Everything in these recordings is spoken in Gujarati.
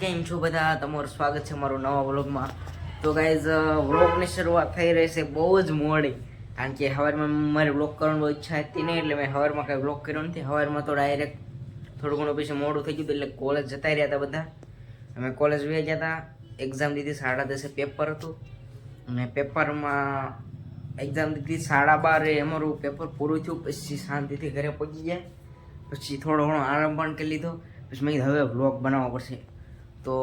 કેમ છો બધા? તમારું સ્વાગત છે મારું નવા વ્લોગમાં. તો ગાઈઝ વ્લોગની શરૂઆત થઈ રહી છે બહુ જ મોડી. કારણ કે હવારમાં મારે વ્લોગ કરવાની બહુ ઈચ્છા હતી નહીં, એટલે મેં હવારમાં કાંઈ વ્લોગ કર્યો નથી. હવારમાં તો ડાયરેક્ટ થોડું ઘણું પછી મોડું થઈ ગયું એટલે કોલેજ જતા રહ્યા હતા બધા. અમે કોલેજ વહી ગયા હતા. એક્ઝામ દીધી સાડા દસે પેપર હતું. અને પેપરમાં એક્ઝામ દીધી સાડા બારે અમારું પેપર પૂરું થયું, પછી શાંતિથી ઘરે પહોંચી ગયા. પછી થોડો ઘણો આરામ પણ કરી લીધો. પછી મેં હવે વ્લોગ બનાવવો પડશે. તો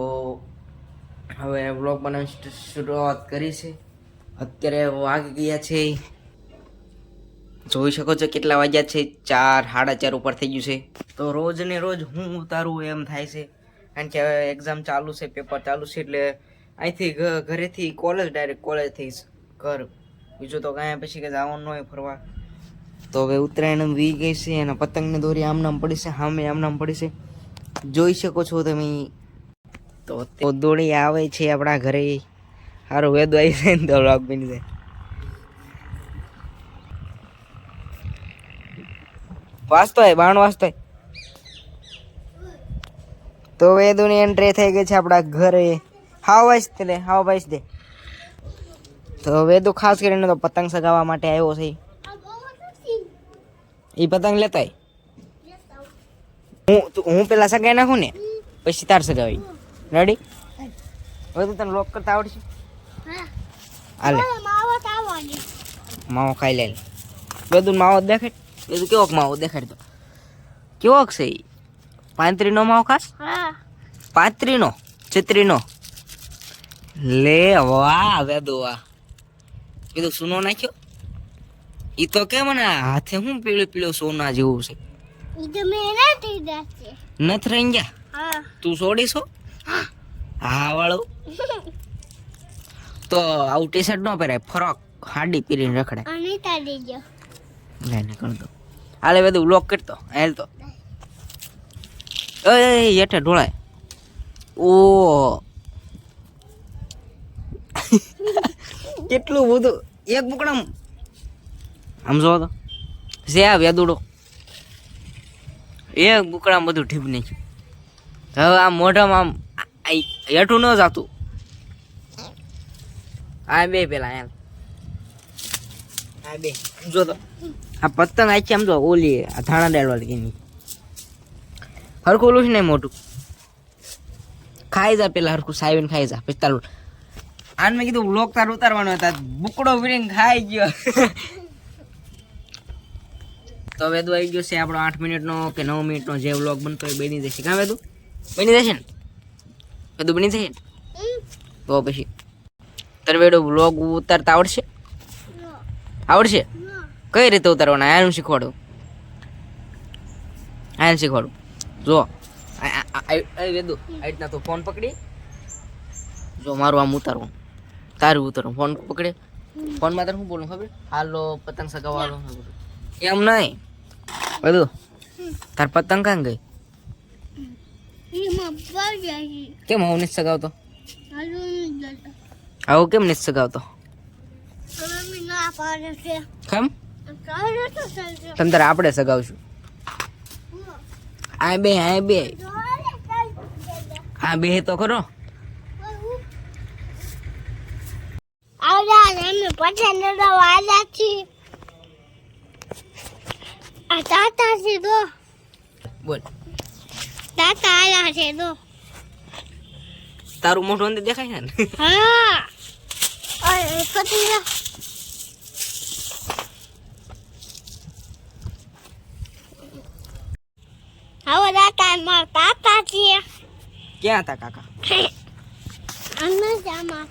હવે વ્લોગ બનાવવાની શરૂઆત કરી છે. અત્યારે વાગી ગયા છે. જોઈ શકો છો કેટલા વાગ્યા છે? ચાર, સાડા ચાર ઉપર થઈ ગયું છે. તો રોજ ને રોજ હું ઉતારું એમ થાય છે. કારણ કે હવે એક્ઝામ ચાલુ છે પેપર ચાલુ છે, એટલે અહીંથી ઘરેથી કોલેજ ડાયરેક્ટ કોલેજથી ઘર. બીજું તો કાંઈ પછી કે જવાનું ન હોય ફરવા. તો હવે ઉત્તરાયણ વી ગઈ છે અને પતંગની દોરી આમ નામ પડી છે સામે આમ પડી છે. જોઈ શકો છો તમે તો દોડી આવે છે આપણા ઘરે. સારું વેદો આવી જાય ને તો વ્લોગ બની જાય. વાંચતો હોય બાણ વાંચતો તો વેદુની એન્ટ્રી થઈ ગઈ છે આપણા ઘરે. હાવ વાંચ લે હાવ વાંચ દે. તો વેદુ ખાસ કરીને તો પતંગ સગાવવા માટે આવ્યો છે. એ પતંગ લેતા હું હું પેલા સગાઈ નાખું ને? પછી તાર સગાવી. રેડી હવે તો તને લોક કરતા આવડશે? હાલે. માવો ખાઈ લે. બધું માવો દેખાડ બધું કેવોક માવો દેખાડ તો? કેવોક છે એ પાંત્રીનો માવો ખાસ? પાંત્રીનો? છત્રીનો? લે વાહ વેદો વાહ. કીધું સુનો નાખ્યો? એ તો કે મને હાથે હું પીળો પીળો સોના જેવું છે? નથી રહી ગયા તું છો હા વાળું. તો આવું ટી શર્ટ ન પહેરાય ફરોક હાડી પહેરીને રખડાય લે ને કર દો. આલે બધું લોક કરતો હેલ તો. એ હેઠે ઢોળાય. ઓ. કેટલું બધું. એક બુકડા આમ જો તો. જે આ વેદુડો. એક બુકડામાં બધું ઠીપ નહીં હવે આ મોઢામાં આમ હેઠું ન જાતું. આ બે પેલા એમ. આ બે. જો તો. આ પતંગ આખી આમ જો ઓલી આ ધાણા દાળ લગીની હરખું ઓલું છે ને મોટું? ખાઈ જા પેલા હરખું સાવીને ખાઈ જા પછી તારું. આને મેં કીધું બ્લોક તાર ઉતારવાનો હતા બુકડો વીરીને ખાઈ ગયો. તો વેદુ આવી ગયો છે આપણો આઠ મિનિટનો કે નવ મિનિટનો જે વ્લોગ બનતો હોય એ બની જશે. કાં વેદુ? બની જશે ને? વેદુ બની જશે ને? તો પછી તારે વેડો બ્લોગ ઉતારતા આવડશે? આવડશે? કઈ રીતે ઉતારવાના? આનું શીખવાડું. આનું શીખવાડું. જો વેદુ રીતના તો ફોન પકડી. જો મારું આમ ઉતારવું. તારું ઉતારું ફોન પકડે. ફોનમાં તારે શું બોલું ખબર? હાલો પતંગ સગાવાલો એમ નહીં. બધું તાર પતંગ કાં ગઈ? કેમ હું નથી સગાવતો? આવું કેમ નથી સગાવતો? કેમ? તમ તારે આપણે સગાવશું. આ બે આ બે. આ બે તો ખરો. બોલ. તાતા આયા છે તો. તારું મોઢું અંદર દેખાય છે ને? હા. અરે કતી હવે તાતા માર કાકા છે. ક્યાં હતા કાકા? અन्न જામાં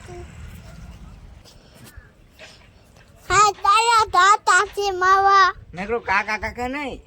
હા તારા દાતા છે માવા. મેં કાકા કાકા નહીં.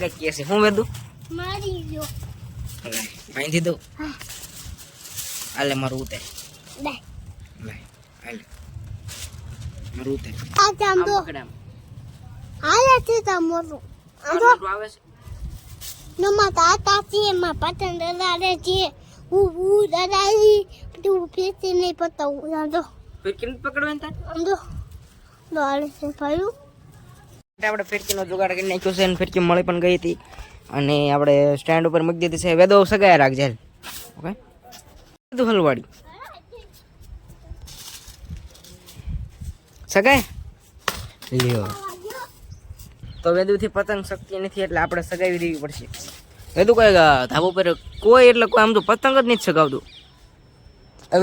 કઈ કે છે હું વેદું? મારી ગયો અહીંથી દઉં? હાલે મારું ઉતે લે. લે હાલે મારું ઉતે આ આમ. આયા છે તા મોટું આમ તો આવે છે. નમા તાતા છે માં પતંગ દાદા છે. હું હું દાદાજી તું ફેસી નહીં પતાવું આમ તો. કેમ પકડવાની તાર? આમ તો. દોડે છે ભાઈ આપણે ફિરકીનો જુગાડ કરી નાખ્યો છે અને ફિરકી મળી પણ ગઈ હતી. અને આપણે સ્ટેન્ડ ઉપર મૂકી દીધી છે. વેદો સગાયા રાખજે ઓકે? બધું હલવાડી. સગાય લ્યો. તો વેદુથી પતંગ શક્તિ નથી એટલે આપણે સગાવી દેવી પડશે. વેદુ કોઈ ધાબો ઉપર કોઈ એટલે કોઈ આમ તો પતંગ જ નથી સગાવતું.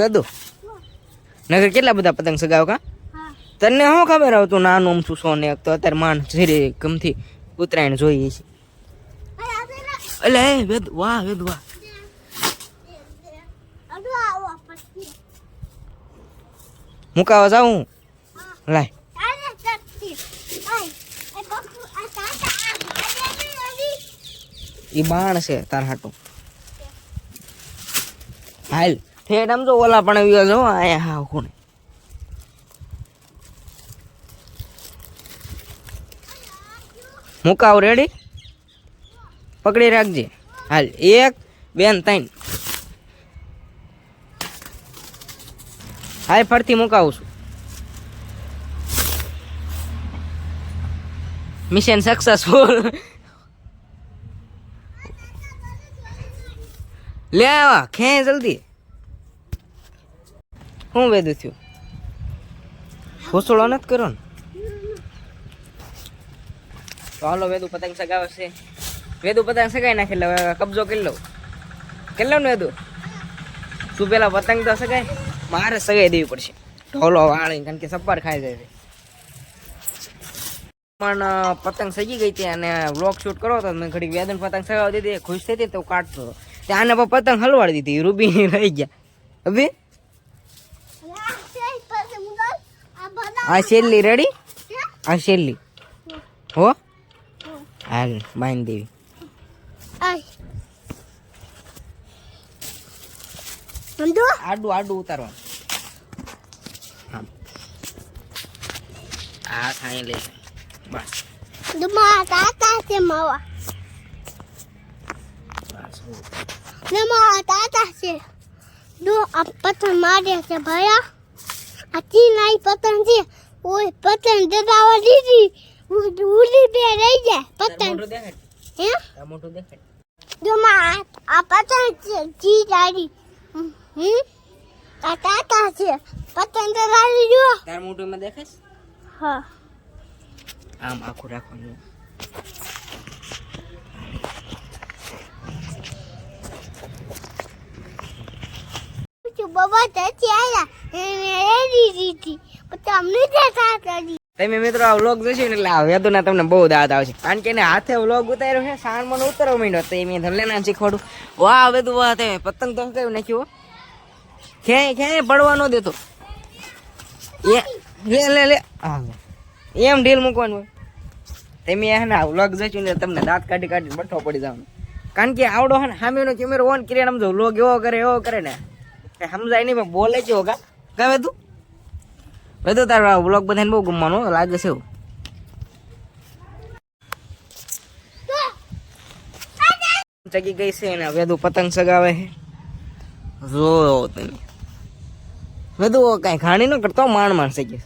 વેદુ, નગર કેટલા બધા પતંગ સગાવ કા? તને શું ખબર આવતું નાનું અમથું સોને? તો અત્યારે માન ધીરે ગમથી ઉત્તરાયણ જોઈએ છે. એટલે વેદ, વાહ વેદ, વાહ. મુકાવા જાઉં? લાય. એ બાણ છે તાર હાટું. હાલ. ઠેઠ આમ જો ઓલા પણ આવ્યો જો આયા હા કોને મુકાવ રેડી પકડી રાખજે. હાલ, એક બેન ત્રણ. હાલ ફરતી મુકાવું છું. મિશન સક્સેસફુલ લે આવા ખે જલ્દી. શું વેદું થયું? ઘોસડો નથી કરો ને? તો હાલો વેદુ પતંગ સગાવે છે વેદુ પતંગ સગાઈ નાખી લે કબજો કરી લઉં. કેટલો ને વેદુ? તું પેલા પતંગ તો સગાય મારે સગાઈ દેવી પડશે. ઢોલો વાળી કારણ કે સપાર ખાઈ જાય છે. પણ પતંગ સજી ગઈ હતી અને વ્લોગ શૂટ કરો તો મેં ઘડીક વેદન પતંગ સગાવી દીધી. ખુશ થઈ હતી તો કાઢતો હતો. ત્યાં આને પતંગ હલવાડી દીધી. રૂબી રહી ગયા. અભી? આ છેલ્લી રેડી આ છેલ્લી હો? હાલ બાંધી દેવી. આડું આડું ઉતારવાનું. આ થાય લે બસ. દુમા તાતા છે માવા. બસ નમા તાતા છે. દો આ પતંગ મારે છે ભયા. આ તીન આઈ પતંગ છે. ઓય પતંગ દદાવા દીધી. ઉ- ઉડી બે રહી જાય પતંગ. હે? આ પતંગ છે જી દાડી હમ આ તાતા છે પતંગ દદાવી જો તાર મોઢું એમાં દેખાય હા. આમ આખું રાખવાનું. બાબા ત્યાંથી આવ્યા એને રેડી દીધી. પછી અમને દેખા કરી તમે મિત્રો આ વ્લોગ જોશો એટલે આ વેદુના તમને બહુ દાદ આવશે. કારણ કે એને હાથે વ્લોગ ઉતાર્યો છે, સાણ મને ઉતરવા માંડ્યો તો મેં ધરલે ના શીખવાડું. વાહ, વેદુ, વાહ તે પતંગ તો કયું નાખ્યું ક્યાંય ક્યાંય પડવા ન દેતો. એ, લે લે લે. એમ ઢીલ મૂકવાનું તમે એને આ વ્લોગ જોશો ને તમને દાંત કાઢી કાઢી બઠો પડી જવાનું. કારણ કે આવડો હે ને સામેનો કેમેરો ઓન કરીને સમજો વ્લોગ એવો કરે એવો કરે ને. સમજાય નહીં, પણ બોલે છે ગમે કા વેદુ તો તારો વ્લોગ બધાને બહુ ગમવાનો લાગે છે એવું ચગી ગઈ છે અને વેદુ પતંગ સગાવે છે જો તમે વેદુ કાંઈ ખાણી ન કરતો માણ માણ ગઈ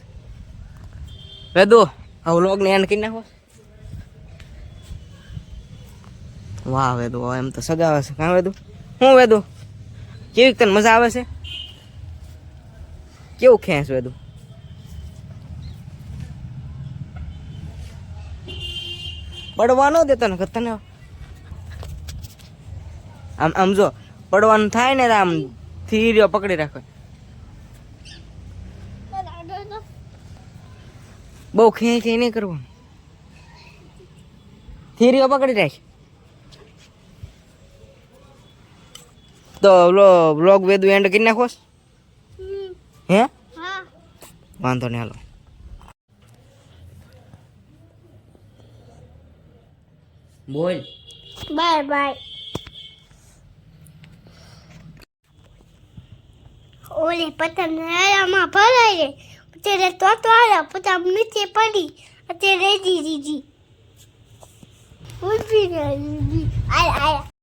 વેદુ વ્લોગ ને એન્ડ કરી નાખો વાહ વેદુ એમ તો સગાવે છે કાં વેદુ હું વેદુ કેવી તને મજા આવે છે કેવું ખેંચ વેદુ પડવા ન દેતો ને તને આમ આમ જો પડવાનું થાય ને આમ થીર્યો પકડી રાખો. બહુ ખેંચ નહીં કરવાનું. થીરીઓ પકડી રાખ. તો બ્લોગ વેદુ એન્ડ કરી નાખો. હે. વાંધો નહીં હાલો. બોલ. Bye bye. ઓલી પતંગ નાળામાં ભરાઈ રે અત્યારે તો તો આવ્યા પતંગ નીચે પડી. અત્યારે રેજી દીધી રહી આયા આય આય.